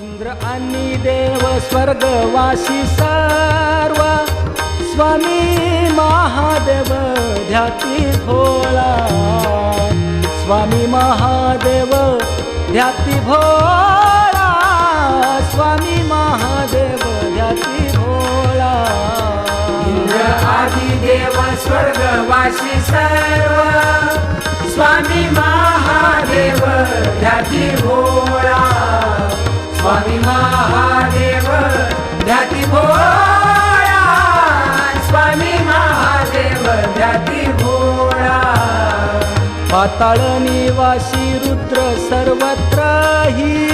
इंद्र आणि देव स्वर्गवासी सर्व स्वामी महादेव ध्याती भोळा. स्वामी महादेव ध्याती भोळा. स्वामी महादेव ध्याती भोळा. इंद्र आदि देव स्वर्गवासी सर्व स्वामी महादेव ध्याती भोळा. स्वामी महादेव ज्ञाती भोळा. स्वामी महादेव ज्ञाती भोळा. पाताळ निवासी रुद्र सर्वत्र ही.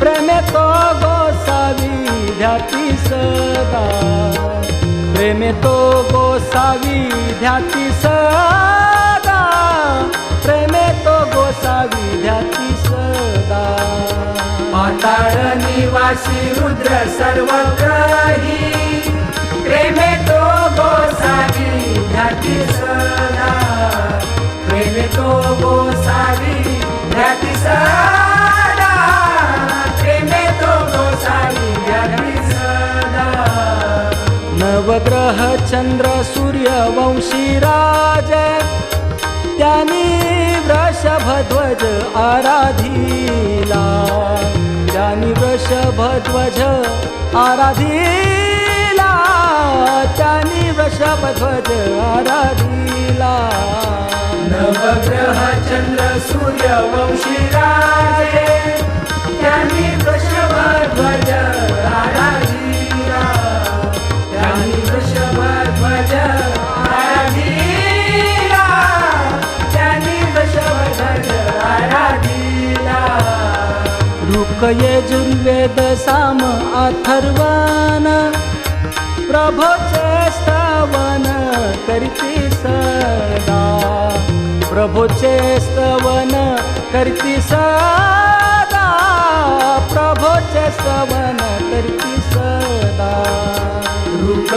प्रेमेतो गोसावी ध्याती सदा. प्रेमेतो गोसावी ध्याती सदा. पाताळ निवासी रुद्र सर्वत्र हि प्रेमे तो गोसावी ध्याती सदा प्रेमे तो गोसावी ध्याती सदा प्रेमे तो गोसावी ध्याती सदा नवग्रह चंद्र सूर्य वंशी राज त्यांनी वृषभध्वज आराधिला. त्यांनी वृषभध्वज आराधिला त्यांनी वृषभध्वज आराधिला. नवग्रह चंद्र सूर्य वंशी ऋक यजुर्वेद साम अथर्वण प्रभोचे स्तवन करती सदा. प्रभोचे स्तवन करती सदा. प्रभोचे स्तवन करती सदा. ऋक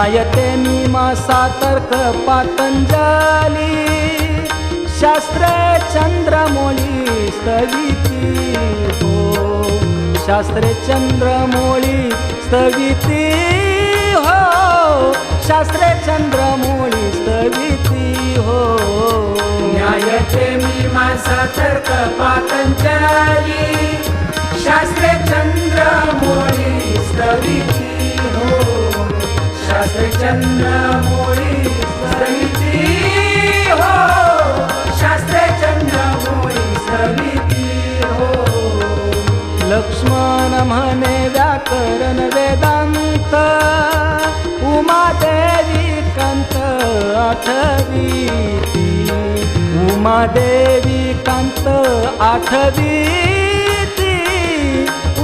न्यायते मीमांसा तर्क पातंजली. शास्त्र चंद्रमोळी स्थगिती हो. शास्त्रे चंद्रमोळी स्थगिती हो. शास्त्रे चंद्रमोळी स्थगिती हो. न्यायते मीमांसा तर्क पातंजली. शास्त्र हो. हो. लक्ष्मण म्हणे व्याकरण वेदांत उमादेवी कांत आठवीती उमादेवी कांत आठवीती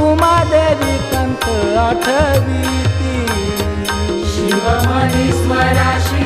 उमादेवी कांत आठवी But I should.